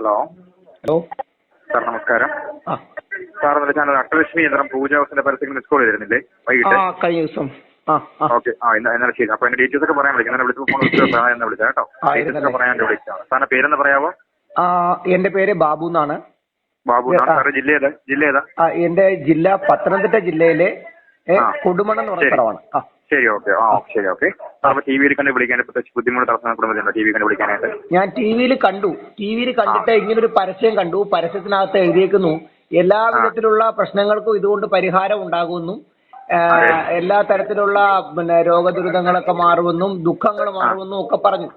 Hello. Hello. Sir നമസ്കാരം. Sir എന്നിട്ട് ഞാൻ അട്ടലക്ഷ്മി യന്ത്രം പൂജ ഹൗസിന്റെ പരസ്യങ്ങൾ മിസ് കോൾ ചെയ്തിരുന്നില്ലേ? വൈകിട്ട്? കഴിഞ്ഞ ദിവസം. ഓക്കെ. ആ ഇന്ന ഇന്നലെ ശരി. അപ്പൊ എന്റെ ഡീറ്റെയിൽസ് ഒക്കെ പറയാൻ വിളിക്കാം. ഇന്നലെ വിളിച്ചപ്പോൾ ഫോൺ വിളിച്ചു എന്ന് വിളിച്ചാ കേട്ടോ. ഡീറ്റെയിൽസ് പറയാൻ വേണ്ടി വിളിച്ചതാണ്. സാറിന്റെ പേരെന്ന് പറയാവോ? എന്റെ പേര് ബാബു എന്നാണ്. ബാബു സാറ് ജില്ല ഏതാ? ജില്ല ഏതാ? എന്റെ ജില്ല പത്തനംതിട്ട ജില്ലയിലെ കൊടുമണം. എന്ന് പറഞ്ഞ സ്ഥലമാണ്. ആ. ശരി ഓക്കെ. ആ ശരി ഓക്കെ. അപ്പൊ ടി വിയിൽ കണ്ട് വിളിക്കാൻ പ്രത്യേകിച്ച് ബുദ്ധിമുട്ട് തടസ്സം കുടുംബത്തിലുണ്ടോ ടി വി കണ്ട് വിളിക്കാനായിട്ട്? ഞാൻ ടി വിയിൽ കണ്ടു. ടി വിയിൽ കണ്ടിട്ട് ഒരു പരസ്യം കണ്ടു. പരസ്യത്തിനകത്ത് എഴുതിയേക്കുന്നു എല്ലാ വിധത്തിലുള്ള പ്രശ്നങ്ങൾക്കും ഇതുകൊണ്ട് പരിഹാരം ഉണ്ടാകുമെന്നും എല്ലാ തരത്തിലുള്ള പിന്നെ രോഗദുരിതങ്ങളൊക്കെ മാറുമെന്നും ദുഃഖങ്ങൾ മാറുമെന്നും ഒക്കെ പറഞ്ഞു.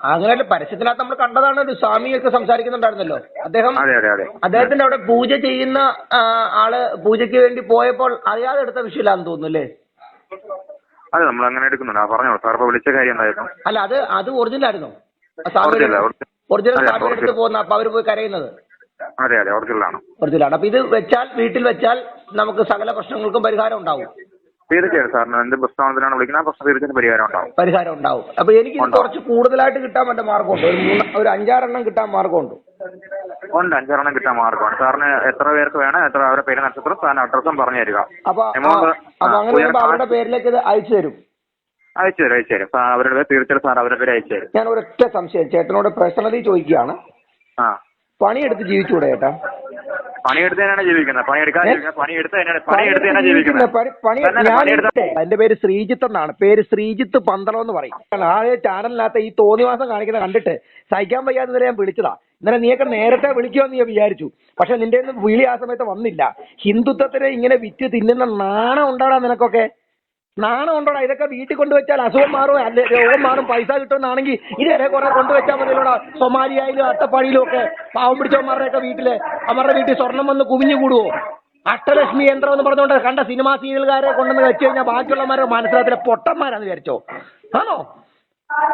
അങ്ങനെ പരസ്യത്തിനകത്ത് നമ്മൾ കണ്ടതാണ് ഒരു സ്വാമിയൊക്കെ സംസാരിക്കുന്നുണ്ടായിരുന്നല്ലോ. അദ്ദേഹം അതെ അതെ അതെ. അദ്ദേഹത്തിന്റെ അവിടെ പൂജ ചെയ്യുന്ന ആ, ആൾ പൂജയ്ക്ക് വേണ്ടി പോയപ്പോൾ അറിയാതെ എടുത്ത വിഷയമില്ലാന്ന് തോന്നുന്നു അല്ലേ അതെ നമ്മൾ അങ്ങനെ എടുക്കുന്നുണ്ട്. ആ പറഞ്ഞോളൂ സാർ ഇപ്പൊ വിളിച്ച കാര്യം എന്തായിരുന്നു? അല്ല അത് അത് ഒറിജിനൽ ആയിരുന്നു. ആ Original. ഒറിജിനൽ അതെ, സ്വാമി എടുത്ത് original. പോകുന്ന അപ്പൊ അവർ പോയി കരയുന്നത്. അതെ അതെ ഒറിജിനലാണ് ഒറിജിനൽ ആണ്. അപ്പൊ ഇത് വെച്ചാൽ വീട്ടിൽ വെച്ചാൽ നമുക്ക് സകല പ്രശ്നങ്ങൾക്കും പരിഹാരം ഉണ്ടാവും. തീർച്ചയായും സാറിന് എന്ത് പ്രശ്നത്തിനാണ് വിളിക്കുന്നത്. ആ പ്രശ്നം തീർച്ചയായും പരിഹാരം ഉണ്ടാവും. പരിഹാരം ഉണ്ടാവും. അപ്പൊ എനിക്ക് കുറച്ച് കൂടുതലായിട്ട് കിട്ടാൻ പറ്റുന്ന മാർഗമുണ്ട്. ഒരു മൂന്ന് ഒരു അഞ്ചാറെണ്ണം കിട്ടാൻ മാർഗമുണ്ട്. ഉണ്ട് അഞ്ചാറെണ്ണം കിട്ടാൻ മാർഗമാണ്. സാറിന് എത്ര പേർക്ക് വേണം എത്ര അവരുടെ പേര് നക്ഷത്രം സാറിന് അഡ്രസ്സും പറഞ്ഞു തരിക. അപ്പൊ അങ്ങനെ അവരുടെ പേരിലേക്ക് ഇത് അയച്ചു തരും. അയച്ചു തരും അയച്ചു തരും. അവരുടെ പേര് തീർച്ചയായും സാർ അവരുടെ പേര് അയച്ചു തരും. ഞാൻ ഒരൊറ്റ സംശയം ചേട്ടനോട് പേഴ്സണലി ചോദിക്കുകയാണ്. ആ. പണിയെടുത്ത് ജീവിച്ചുകൂടെ ചേട്ടാ? പണിയെടുത്ത് തന്നെയാണ് ജീവിക്കുന്നത്. പണിയെടുക്കാതെ? ജീവിക്കുന്നത്. പണിയെടുത്ത് തന്നെയാണ് പണിയെടുത്ത് എന്റെ പേര് ശ്രീജിത്ത് എന്നാണ്. പേര് ശ്രീജിത്ത് പന്തളം എന്ന് പറയും. ആ ചാനലിനകത്ത് ഈ തോന്നിവാസം കാണിക്കുന്നത് കണ്ടിട്ട് സഹിക്കാൻ വയ്യാതെ ഇന്നലെ ഞാൻ വിളിച്ചതാ. ഇന്നലെ നീയൊക്കെ നേരത്തെ വിളിക്കുമെന്ന് ഞാൻ വിചാരിച്ചു. പക്ഷെ നിന്റെ വിളി ആ സമയത്ത് വന്നില്ല. ഹിന്ദുത്വത്തിനെ ഇങ്ങനെ വിറ്റ് തിന്നുന്ന നാണം ഉണ്ടാടാ നിനക്കൊക്കെ? നാണം ഉണ്ടോടാ? ഇതൊക്കെ വീട്ടിൽ കൊണ്ടുവച്ചാൽ അസുഖം മാറും അല്ലെ രോഗം മാറും പൈസ കിട്ടുമെന്നാണെങ്കിൽ ഇതേ കുറെ കൊണ്ടുവച്ചാൽ മതിയല്ലോടാ? സൊമാലിയായാലും അട്ടപ്പാടിയിലും ഒക്കെ പാവം പിടിച്ചവന്മാരുടെയൊക്കെ വീട്ടിൽ അവരുടെ വീട്ടിൽ സ്വർണം വന്ന് കുവിഞ്ഞു കൂടുവോ? അഷ്ടലക്ഷ്മി യന്ത്രം എന്ന് പറഞ്ഞുകൊണ്ട് കണ്ട സിനിമാ സീരിയലുകാരെ കൊണ്ടുവന്ന് വെച്ച് കഴിഞ്ഞാൽ ബാക്കിയുള്ളവരെ മനസ്സിലാത്തില്ല പൊട്ടന്മാരാന്ന് വിചാരിച്ചോ? ആണോ?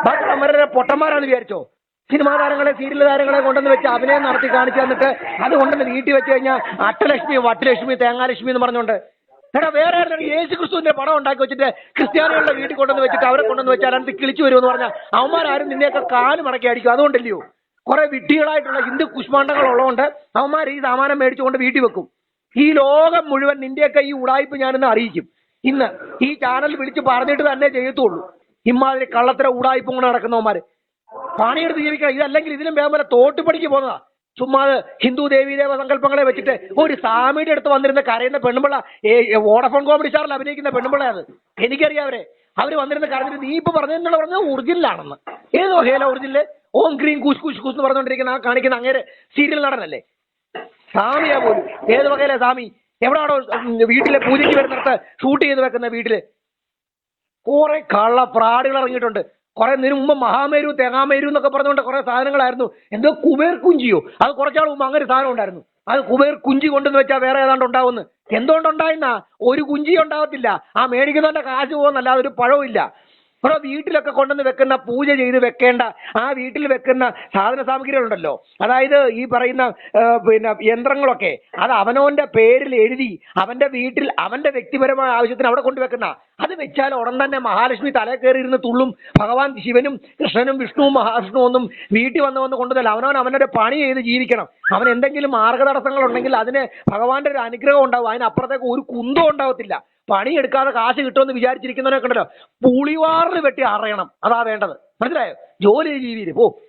ബാക്കിയുള്ളവന്മാരെ പൊട്ടന്മാരാന്ന് വിചാരിച്ചോ? സിനിമാ താരങ്ങളെ സീരിയൽ താരങ്ങളെ കൊണ്ടുവന്ന് വെച്ച് അഭിനയം നടത്തി കാണിച്ചു തന്നിട്ട് അത് കൊണ്ടുവന്ന് വീട്ടിൽ വെച്ച് കഴിഞ്ഞാൽ അട്ടലക്ഷ്മി വട്ടലക്ഷ്മി തേങ്ങാലക്ഷ്മി എന്ന് പറഞ്ഞുകൊണ്ട് എടാ വേറെ ആരുടെ യേശു ക്രിസ്തുവിന്റെ പടം ഉണ്ടാക്കി വെച്ചിട്ട് ക്രിസ്ത്യാനികളുടെ വീട്ടിൽ കൊണ്ടുവന്ന് വെച്ചിട്ട് അവരെ കൊണ്ടുവന്ന് വെച്ചാൽ അതിനകത്ത് കിളിച്ചു വരുമെന്ന് പറഞ്ഞാൽ അവന്മാരാരും നിന്നെയൊക്കെ കാൽ മടക്കി അടിക്കും. അതുകൊണ്ടല്ലയോ? കുറെ വിഡ്ഢികളായിട്ടുള്ള ഹിന്ദു കുഷ്മാണ്ടകൾ ഉള്ളതുകൊണ്ട് അവന്മാർ ഈ സാമാനം മേടിച്ചുകൊണ്ട് വീട്ടിൽ വെക്കും. ഈ ലോകം മുഴുവൻ നിന്റെയൊക്കെ ഈ ഉടായ്പ ഞാനിന്ന് അറിയിക്കും. ഇന്ന് ഈ ചാനൽ വിളിച്ച് പറഞ്ഞിട്ട് തന്നെ ചെയ്യത്തുള്ളൂ. ഇമാതിരി കള്ളത്തര ഉടായ്പ കൊണ്ട് നടക്കുന്നവന്മാര്. പണിയെടുത്ത് ജീവിക്കണം. ഇതല്ലെങ്കിൽ ഇതിലും വരെ തോട്ടുപടിക്ക് പോകുന്നതാ. ചുമ്മാ ഹിന്ദു ദേവീദേവ സങ്കല്പങ്ങളെ വെച്ചിട്ട് ഒരു സ്വാമിയുടെ അടുത്ത് വന്നിരുന്ന കരയുന്ന പെണ്ണുമ്പിള്ള വോഡഫോൺ കോമഡി സ്റ്റാറിൽ അഭിനയിക്കുന്ന പെണ്ണുമ്പിള്ള അത്. എനിക്കറിയാം അവരെ. അവർ വന്നിരുന്ന കരഞ്ഞിട്ട് നീ ഇപ്പൊ പറഞ്ഞെന്നുള്ള പറഞ്ഞത് ഒറിജിനലാണെന്ന്. ഏതോ ഹേല ഒറിജിനൽ. ഓം ഗ്രീൻ കൂശ് കൂശ് കൂസ് എന്ന് പറഞ്ഞുകൊണ്ടിരിക്കുന്ന ആ കാണിക്കുന്ന അങ്ങേര് സീരിയൽ നടനല്ലേ? സ്വാമിയാ പോലും. ഏത് വകയിലെ സ്വാമി? എവിടാണോ വീട്ടിലെ പൂജയ്ക്ക് വരുന്നിടത്ത് ഷൂട്ട് ചെയ്ത് വെക്കുന്ന വീട്ടിൽ. കുറെ കള്ള പ്രാടുകൾ ഇറങ്ങിയിട്ടുണ്ട്. കുറെ നേരം മുമ്പ് മഹാമേരു തേങ്ങാമേരു എന്നൊക്കെ പറഞ്ഞുകൊണ്ട് കുറെ സാധനങ്ങളായിരുന്നു. എന്തോ കുബേർ കുഞ്ചിയോ? അത് കുറച്ചാൾ മുമ്പ് അങ്ങനെ സാധനം ഉണ്ടായിരുന്നു. അത് കുബേർ കുഞ്ചി കൊണ്ടെന്ന് വെച്ചാൽ വേറെ ഏതാണ്ട് ഉണ്ടാവുന്നു എന്തുകൊണ്ടുണ്ടായിരുന്ന ഒരു കുഞ്ചി ഉണ്ടാവത്തില്ല. ആ മേടിക്കുന്നവന്റെ കാശ് പോകുന്നല്ലാതെ ഒരു പഴവും ഇല്ല ഇവിടെ വീട്ടിലൊക്കെ കൊണ്ടുവന്ന് വെക്കുന്ന പൂജ ചെയ്ത് വെക്കേണ്ട ആ വീട്ടിൽ വെക്കുന്ന സാധന സാമഗ്രികളുണ്ടല്ലോ. അതായത് ഈ പറയുന്ന പിന്നെ യന്ത്രങ്ങളൊക്കെ അത് അവനോന്റെ പേരിൽ എഴുതി അവന്റെ വീട്ടിൽ അവന്റെ വ്യക്തിപരമായ ആവശ്യത്തിന് അവിടെ കൊണ്ടുവെക്കുന്ന അത് വെച്ചാൽ ഉടൻ തന്നെ മഹാലക്ഷ്മി തലേ കയറിയിരുന്ന് തുള്ളും ഭഗവാൻ ശിവനും കൃഷ്ണനും വിഷ്ണുവും മഹാവിഷ്ണുവും ഒന്നും വീട്ടിൽ വന്ന് വന്ന് കൊണ്ടുവന്നില്ല. അവനവൻ അവനൊരു പണി ചെയ്ത് ജീവിക്കണം. അവൻ എന്തെങ്കിലും മാർഗതടസ്സങ്ങൾ ഉണ്ടെങ്കിൽ അതിന് ഭഗവാന്റെ ഒരു അനുഗ്രഹം ഉണ്ടാവും. അതിനപ്പുറത്തേക്ക് ഒരു കുന്തം ഉണ്ടാവത്തില്ല. പണിയെടുക്കാതെ കാശ് കിട്ടുമെന്ന് വിചാരിച്ചിരിക്കുന്നവനൊക്കെ ഉണ്ടല്ലോ. പുളിവാറിൽ വെട്ടി അറിയണം. അതാ വേണ്ടത്. മനസ്സിലായോ? ജോലി ജീവിയിൽ പോ.